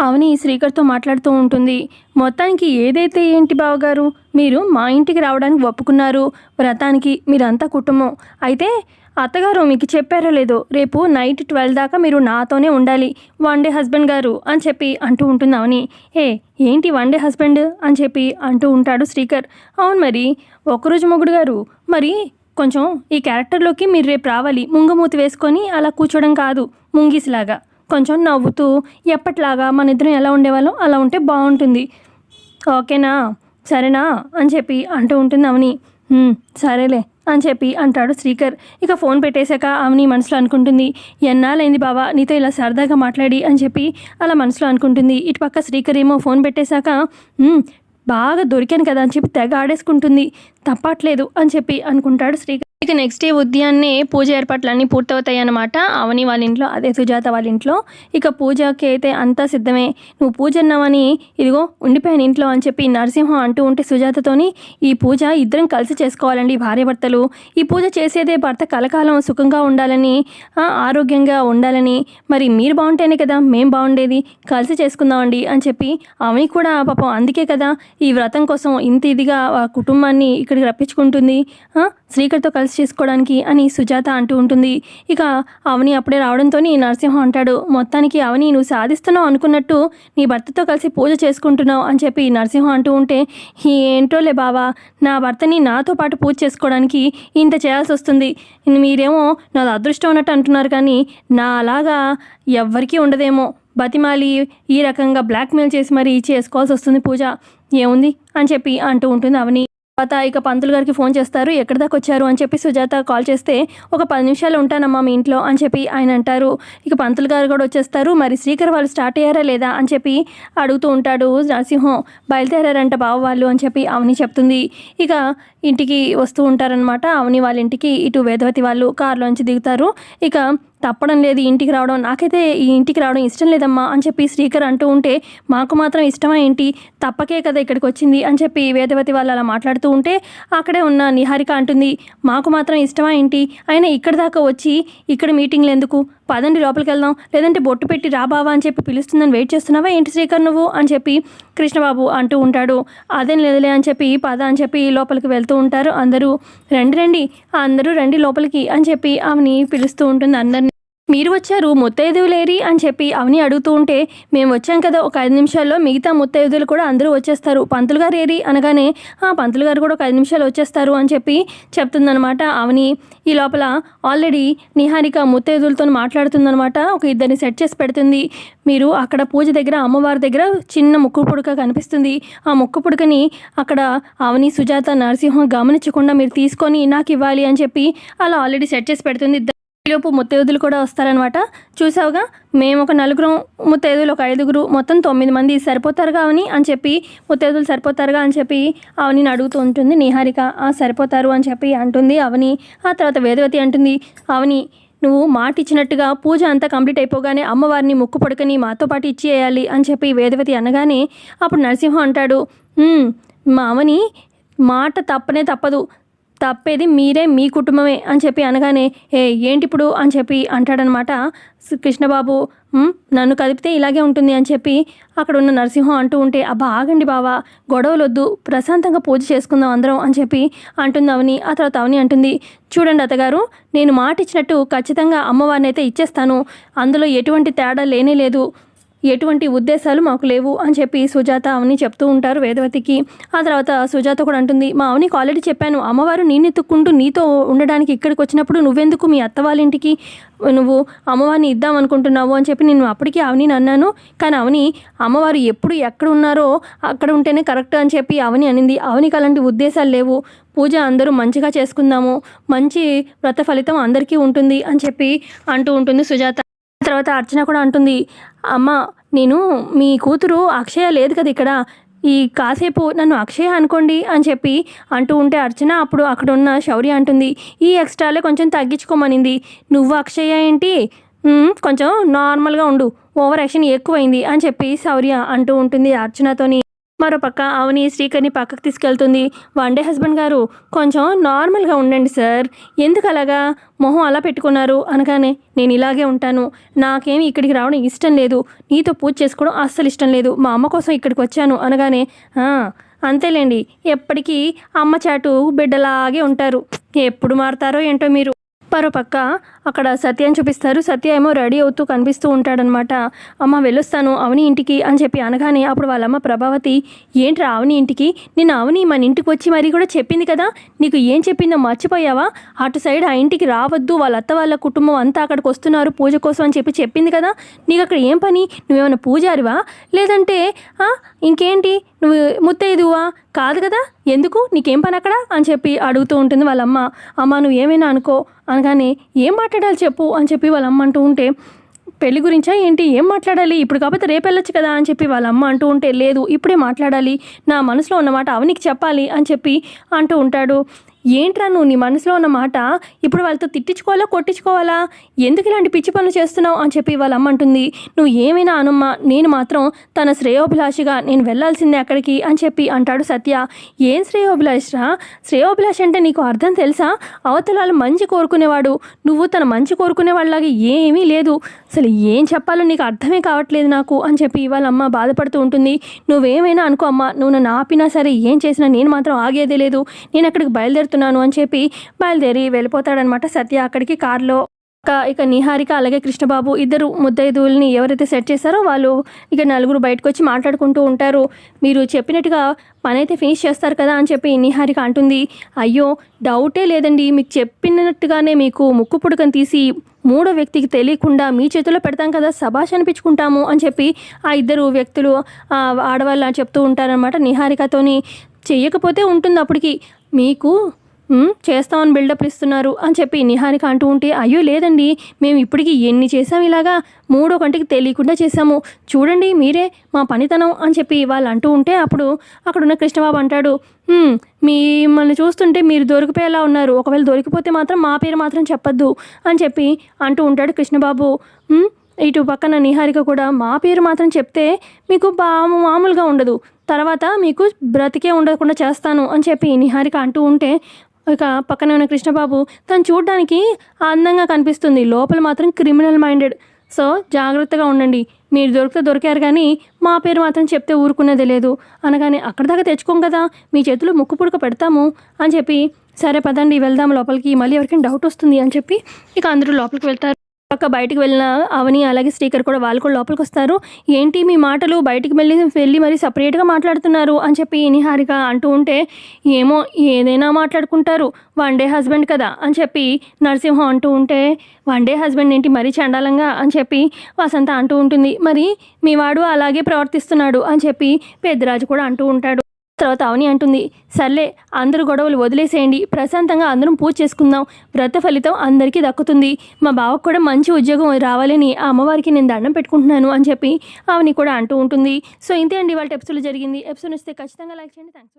అవని శ్రీకర్తో మాట్లాడుతూ ఉంటుంది. మొత్తానికి ఏదైతే ఏంటి బావగారు? మీరు మా ఇంటికి రావడానికి ఒప్పుకున్నారు. వ్రతానికి మీరంతా కుటుంబం. అయితే అత్తగారు మీకు చెప్పారో లేదో రేపు నైట్ ట్వెల్వ్ దాకా మీరు నాతోనే ఉండాలి. వన్ డే హస్బెండ్ గారు అని చెప్పి అంటూ ఉంటుంది అవని. ఏ ఏంటి వన్ డే హస్బెండ్ అని చెప్పి అంటూ ఉంటాడు శ్రీకర్. అవును మరి ఒకరోజు మొగుడు గారు మరి కొంచెం ఈ క్యారెక్టర్లోకి మీరు రేపు రావాలి. ముంగమూతి వేసుకొని అలా కూర్చోవడం కాదు ముంగీసిలాగా. కొంచెం నవ్వుతూ ఎప్పట్లాగా మన ఇద్దరం ఎలా ఉండేవాళ్ళం? అలా ఉంటే బాగుంటుంది. ఓకేనా? సరేనా? అని చెప్పి అంటూ ఉంటుంది అవని. సరేలే అని చెప్పి అంటాడు శ్రీకర్. ఇక ఫోన్ పెట్టేశాక అవని మనసులో అనుకుంటుంది ఎన్నాళ్ళైంది బావా నీతో ఇలా సరదాగా మాట్లాడి అని చెప్పి అలా మనసులో అనుకుంటుంది. ఇటుపక్క శ్రీకర్ ఏమో ఫోన్ పెట్టేశాక బాగా దొరికాను కదా అని చెప్పి తెగ ఆడేసుకుంటుంది. తప్పట్లేదు అని చెప్పి అనుకుంటాడు శ్రీకర్ ఇక నెక్స్ట్ డే ఉదయాన్నే పూజ ఏర్పాట్లన్నీ పూర్తవుతాయి అన్నమాట అవని వాళ్ళ ఇంట్లో అదే సుజాత వాళ్ళ ఇంట్లో. ఇక పూజకి అయితే అంతా సిద్ధమే. నువ్వు పూజ అన్నావని ఇదిగో ఉండిపోయాను ఇంట్లో అని చెప్పి నరసింహం అంటూ ఉంటే సుజాతతోని ఈ పూజ ఇద్దరం కలిసి చేసుకోవాలండి భార్యభర్తలు. ఈ పూజ చేసేదే భర్త కలకాలం సుఖంగా ఉండాలని ఆరోగ్యంగా ఉండాలని. మరి మీరు బాగుంటేనే కదా మేం బాగుండేది. కలిసి చేసుకుందామండి అని చెప్పి అవని కూడా పాపం అందుకే కదా. ఈ వ్రతం కోసం ఇంత ఇదిగా కుటుంబాన్ని ఇక్కడ ఇక్కడికి రప్పించుకుంటుంది. శ్రీకర్తో కలిసి చేసుకోవడానికి అని సుజాత అంటూ ఉంటుంది. ఇక అవని అప్పుడే రావడంతో నరసింహం అంటాడు మొత్తానికి అవని నువ్వు సాధిస్తున్నావు అనుకున్నట్టు నీ భర్తతో కలిసి పూజ చేసుకుంటున్నావు అని చెప్పి నరసింహం అంటూ ఉంటే ఏంటోలే బావా నా భర్తని నాతో పాటు పూజ చేసుకోవడానికి ఇంత చేయాల్సి వస్తుంది. మీరేమో నాది అదృష్టం ఉన్నట్టు అంటున్నారు కానీ నా అలాగా ఎవ్వరికీ ఉండదేమో. బతిమాలి ఈ రకంగా బ్లాక్మెయిల్ చేసి మరీ చేసుకోవాల్సి వస్తుంది పూజ. ఏముంది? అని చెప్పి అంటూ ఉంటుంది అవని. తర్వాత ఇక పంతులు గారికి ఫోన్ చేస్తారు ఎక్కడి దాకా వచ్చారు? అని చెప్పి సుజాత కాల్ చేస్తే ఒక పది నిమిషాలు ఉంటానమ్మా మీ ఇంట్లో అని చెప్పి ఆయన అంటారు. ఇక పంతులు గారు కూడా వచ్చేస్తారు మరి శ్రీకర్ వాళ్ళు స్టార్ట్ అయ్యారా లేదా? అని చెప్పి అడుగుతూ ఉంటాడు నరసింహం. బయలుదేరారంట బావ వాళ్ళు అని చెప్పి అవని చెప్తుంది. ఇక ఇంటికి వస్తూ ఉంటారనమాట అవని వాళ్ళ ఇంటికి ఇటు వేదవతి వాళ్ళు కారులోంచి దిగుతారు. ఇక తప్పడం లేదు ఇంటికి రావడం. నాకైతే ఈ ఇంటికి రావడం ఇష్టం లేదమ్మా అని చెప్పి శ్రీకర్ అంటూ ఉంటే మాకు మాత్రం ఇష్టమా ఏంటి? తప్పకే కదా ఇక్కడికి వచ్చింది అని చెప్పి వేదవతి వాళ్ళు అలా మాట్లాడుతూ ఉంటే అక్కడే ఉన్న నిహారిక అంటుంది మాకు మాత్రం ఇష్టమా ఏంటి? అయినా ఇక్కడ దాకా వచ్చి ఇక్కడ మీటింగ్లు ఎందుకు? పదండి లోపలికి వెళ్దాం. లేదంటే బొట్టు పెట్టి రా బావా అని చెప్పి పిలుస్తుందని వెయిట్ చేస్తున్నావా? ఏంటి శ్రీకర్ నువ్వు? అని చెప్పి కృష్ణబాబు అంటూ ఉంటాడు. అదేం లేదులే అని చెప్పి పద అని చెప్పి లోపలికి వెళ్తూ ఉంటారు. అందరూ రండి రండి. అందరూ రండి లోపలికి అని చెప్పి ఆమెని పిలుస్తూ ఉంటుంది అందరిని. మీరు వచ్చారు ముత్తైదువులేరి అని చెప్పి అవని అడుగుతూ ఉంటే మేము వచ్చాం కదా ఒక ఐదు నిమిషాల్లో మిగతా ముత్తైదువులు కూడా అందరూ వచ్చేస్తారు. పంతులు గారు ఏరి అనగానే ఆ పంతులు గారు కూడా ఒక ఐదు నిమిషాలు వచ్చేస్తారు అని చెప్పి చెప్తుందనమాట అవని. ఈ లోపల ఆల్రెడీ నిహారిక ముత్తైదులతో మాట్లాడుతుందనమాట ఒక ఇద్దరిని సెట్ చేసి పెడుతుంది. మీరు అక్కడ పూజ దగ్గర అమ్మవారి దగ్గర చిన్న ముక్కు పుడక కనిపిస్తుంది. ఆ ముక్కు పుడకని అక్కడ అవని సుజాత నరసింహం గమనించకుండా మీరు తీసుకొని నాకు ఇవ్వాలి అని చెప్పి అలా ఆల్రెడీ సెట్ చేసి పెడుతుంది. లోపు ముత్తైదులు కూడా వస్తారనమాట చూసావుగా? మేము ఒక నలుగురం ముత్తైదులు ఒక ఐదుగురు మొత్తం తొమ్మిది మంది సరిపోతారుగా అవని అని చెప్పి ముత్తైదులు సరిపోతారుగా అని చెప్పి అవనిని అడుగుతూ ఉంటుంది. నిహారిక సరిపోతారు అని చెప్పి అంటుంది అవని. ఆ తర్వాత వేదవతి అంటుంది అవని నువ్వు మాట ఇచ్చినట్టుగా పూజ అంతా కంప్లీట్ అయిపోగానే అమ్మవారిని ముక్కు పడుకొని మాతో పాటు ఇచ్చేయాలి అని చెప్పి వేదవతి అనగానే అప్పుడు నరసింహం అంటాడు మా అవని మాట తప్పనే తప్పదు. తప్పేది మీరే మీ కుటుంబమే అని చెప్పి అనగానే ఏ ఏంటి ఇప్పుడు అని చెప్పి అంటాడనమాట కృష్ణబాబు. నన్ను కదిపితే ఇలాగే ఉంటుంది అని చెప్పి అక్కడ ఉన్న నరసింహం అంటూ ఉంటే అబ్బా ఆగండి బావా గొడవలు వద్దు ప్రశాంతంగా పూజ చేసుకుందాం అందరం అని చెప్పి అంటుంది అవని. ఆ తర్వాత అవని అంటుంది చూడండి అత్తగారు నేను మాట ఇచ్చినట్టు ఖచ్చితంగా అమ్మవారిని అయితే ఇచ్చేస్తాను. అందులో ఎటువంటి తేడా లేనే లేదు. ఎటువంటి ఉద్దేశాలు మాకు లేవు అని చెప్పి సుజాత అవని చెప్తూ ఉంటారు వేదవతికి. ఆ తర్వాత సుజాత కూడా అంటుంది మా అవనికి ఆల్రెడీ చెప్పాను. అమ్మవారు నేనెత్తుక్కుంటూ నీతో ఉండడానికి ఇక్కడికి వచ్చినప్పుడు నువ్వెందుకు మీ అత్త వాళ్ళ ఇంటికి? నువ్వు అమ్మవారిని ఇద్దాం అనుకుంటున్నావు అని చెప్పి నేను అప్పటికే అవని అన్నాను. కానీ అవని అమ్మవారు ఎప్పుడు ఎక్కడ ఉన్నారో అక్కడ ఉంటేనే కరెక్ట్ అని చెప్పి అవని అనింది. అవనికి అలాంటి ఉద్దేశాలు లేవు. పూజ అందరూ మంచిగా చేసుకుందాము. మంచి వ్రత ఫలితం అందరికీ ఉంటుంది అని చెప్పి అంటూ ఉంటుంది సుజాత. తర్వాత అర్చన కూడా అంటుంది అమ్మ నేను మీ కూతురు అక్షయ లేదు కదా ఇక్కడ. ఈ కాసేపు నన్ను అక్షయ అనుకోండి అని చెప్పి అంటూ ఉంటే అర్చన అప్పుడు అక్కడ ఉన్న శౌర్య అంటుంది ఈ ఎక్స్ట్రాలే కొంచెం తగ్గించుకోమనింది. నువ్వు అక్షయ ఏంటి? కొంచెం నార్మల్గా ఉండు. ఓవర్ యాక్షన్ ఎక్కువైంది అని చెప్పి శౌర్య అంటూ ఉంటుంది అర్చనతోని. మరోపక్క అవని శ్రీకర్ని పక్కకు తీసుకెళ్తుంది. వన్ డే హస్బెండ్ గారు కొంచెం నార్మల్గా ఉండండి సార్. ఎందుకు అలాగా? మొహం అలా పెట్టుకున్నారు. అనగానే నేను ఇలాగే ఉంటాను. నాకేమి ఇక్కడికి రావడం ఇష్టం లేదు. నీతో పూజ చేసుకోవడం అస్సలు ఇష్టం లేదు. మా అమ్మ కోసం ఇక్కడికి వచ్చాను. అనగానే అంతేలేండి. ఎప్పటికీ అమ్మ చాటు బిడ్డలాగే ఉంటారు. ఎప్పుడు మారుతారో ఏంటో మీరు. మరోపక్క అక్కడ సత్యాన్ని చూపిస్తారు. సత్య ఏమో రెడీ అవుతూ కనిపిస్తూ ఉంటాడనమాట అమ్మ వెళ్ళొస్తాను అవని ఇంటికి అని చెప్పి అనగానే అప్పుడు వాళ్ళమ్మ ప్రభావతి ఏంట్రా అవని ఇంటికి? నిన్న అవని మన ఇంటికి వచ్చి మరీ కూడా చెప్పింది కదా? నీకు ఏం చెప్పిందో మర్చిపోయావా? అటు సైడ్ ఆ ఇంటికి రావద్దు వాళ్ళ అత్త వాళ్ళ కుటుంబం అంతా అక్కడికి వస్తున్నారు పూజ కోసం అని చెప్పి చెప్పింది కదా? నీకు అక్కడ ఏం పని? నువ్వేమైనా పూజారివా? లేదంటే ఇంకేంటి? నువ్వు ముత్తైదువా? కాదు కదా? ఎందుకు? నీకేం పని అక్కడ? అని చెప్పి అడుగుతూ ఉంటుంది వాళ్ళమ్మ. అమ్మ నువ్వు ఏమైనా అనుకో. అనగానే ఏం మాట్లాడాలి చెప్పు అని చెప్పి వాళ్ళమ్మ అంటూ ఉంటే పెళ్ళి గురించా ఏంటి? ఏం మాట్లాడాలి? ఇప్పుడు కాకపోతే రేపు వెళ్ళొచ్చు కదా అని చెప్పి వాళ్ళ అమ్మ అంటూ ఉంటే లేదు ఇప్పుడే మాట్లాడాలి. నా మనసులో ఉన్నమాట అవనికి చెప్పాలి అని చెప్పి అంటూ ఉంటాడు. ఏంట్రా నువ్వు నీ మనసులో ఉన్న మాట ఇప్పుడు వాళ్ళతో తిట్టించుకోవాలా కొట్టించుకోవాలా? ఎందుకు ఇలాంటి పిచ్చి పనులు చేస్తున్నావు అని చెప్పి వాళ్ళ అమ్మ అంటుంది. నువ్వు ఏమైనా అనమ్మా నేను మాత్రం తన శ్రేయోభిలాషిగా నేను వెళ్ళాల్సిందే అక్కడికి అని చెప్పి అంటాడు సత్య. ఏం శ్రేయోభిలాషరా శ్రేయోభిలాష్ అంటే నీకు అర్థం తెలుసా? అవతల వాళ్ళు మంచి కోరుకునేవాడు. నువ్వు తన మంచి కోరుకునే వాళ్ళలాగా ఏమీ లేదు. అసలు ఏం చెప్పాలో నీకు అర్థమే కావట్లేదు నాకు అని చెప్పి వాళ్ళ అమ్మ బాధపడుతూ ఉంటుంది. నువ్వేమైనా అనుకో అమ్మ నువ్వు నన్ను ఆపినా సరే ఏం చేసినా నేను మాత్రం ఆగేదే లేదు. నేను అక్కడికి చెప్తున్నాను అని చెప్పి బయలుదేరి వెళ్ళిపోతాడనమాట సత్య అక్కడికి కారులో. ఇక ఇక నిహారిక అలాగే కృష్ణబాబు ఇద్దరు ముద్దైదువుల్ని ఎవరైతే సెట్ చేశారో వాళ్ళు ఇక నలుగురు బయటకు వచ్చి మాట్లాడుకుంటూ ఉంటారు. మీరు చెప్పినట్టుగా పని అయితే ఫినిష్ చేస్తారు కదా అని చెప్పి నిహారిక అంటుంది. అయ్యో డౌటే లేదండి. మీకు చెప్పినట్టుగానే మీకు ముక్కు పుడకని తీసి మూడో వ్యక్తికి తెలియకుండా మీ చేతిలో పెడతాం కదా సభాష్ అనిపించుకుంటాము అని చెప్పి ఆ ఇద్దరు వ్యక్తులు ఆడవాళ్ళు చెప్తూ ఉంటారనమాట నిహారికతోని. చెయ్యకపోతే ఉంటుంది అప్పటికి. మీకు చేస్తామని బిల్డప్ ఇస్తున్నారు అని చెప్పి నిహారిక అంటూ ఉంటే అయ్యో లేదండి మేము ఇప్పటికి ఎన్ని చేసాం ఇలాగా? మూడో కంటికి తెలియకుండా చేసాము చూడండి మీరే మా పనితనం అని చెప్పి వాళ్ళు అంటూ ఉంటే అప్పుడు అక్కడున్న కృష్ణబాబు అంటాడు మిమ్మల్ని చూస్తుంటే మీరు దొరికిపోయేలా ఉన్నారు. ఒకవేళ దొరికిపోతే మాత్రం మా పేరు మాత్రం చెప్పొద్దు అని చెప్పి అంటూ ఉంటాడు కృష్ణబాబు. ఇటు పక్కన నిహారిక కూడా మా పేరు మాత్రం చెప్తే మీకు బా మామూలుగా ఉండదు. తర్వాత మీకు బ్రతికే ఉండకుండా చేస్తాను అని చెప్పి నిహారిక అంటూ ఉంటే ఇక పక్కనే ఉన్న కృష్ణబాబు తను చూడడానికి అందంగా కనిపిస్తుంది. లోపల మాత్రం క్రిమినల్ మైండెడ్. సో జాగ్రత్తగా ఉండండి. మీరు దొరికితే దొరికారు కానీ మా పేరు మాత్రం చెప్తే ఊరుకునేది లేదు. అనగానే అక్కడ దాకా తెచ్చుకోం కదా మీ చేతిలో ముక్కు పుడక పెడతాము అని చెప్పి సరే పదండి వెళ్దాం లోపలికి మళ్ళీ ఎవరికైనా డౌట్ వస్తుంది అని చెప్పి ఇక అందరూ లోపలికి వెళ్తారు. పక్క బయటకు వెళ్ళిన అవని అలాగే స్పీకర్ కూడా వాళ్ళు కూడా లోపలికి వస్తారు. ఏంటి మీ మాటలు? బయటికి వెళ్ళి వెళ్ళి మరి సపరేట్గా మాట్లాడుతున్నారు అని చెప్పి నిహారిక అంటూ ఉంటే ఏమో ఏదైనా మాట్లాడుకుంటారు. వన్ డే హస్బెండ్ కదా అని చెప్పి నరసింహం అంటూ ఉంటే వన్ డే హస్బెండ్ ఏంటి మరీ చండాలంగా అని చెప్పి వసంత అంటూ ఉంటుంది. మరి మీ వాడు అలాగే ప్రవర్తిస్తున్నాడు అని చెప్పి పెద్దరాజు కూడా అంటూ ఉంటాడు. తర్వాత అవని అంటుంది సర్లే అందరూ గొడవలు వదిలేసేయండి ప్రశాంతంగా అందరం పూజ చేసుకుందాం వ్రత ఫలితం అందరికీ దక్కుతుంది మా బావకు కూడా మంచి ఉద్యోగం రావాలని ఆ అమ్మవారికి నేను దండం పెట్టుకుంటున్నాను అని చెప్పి అవని కూడా అంటూ ఉంటుంది. సో ఇంతే అండి వాళ్ళ ఎపిసోడ్ జరిగింది. ఎపిసోడ్ వస్తే ఖచ్చితంగా లైక్ చేయండి. థ్యాంక్స్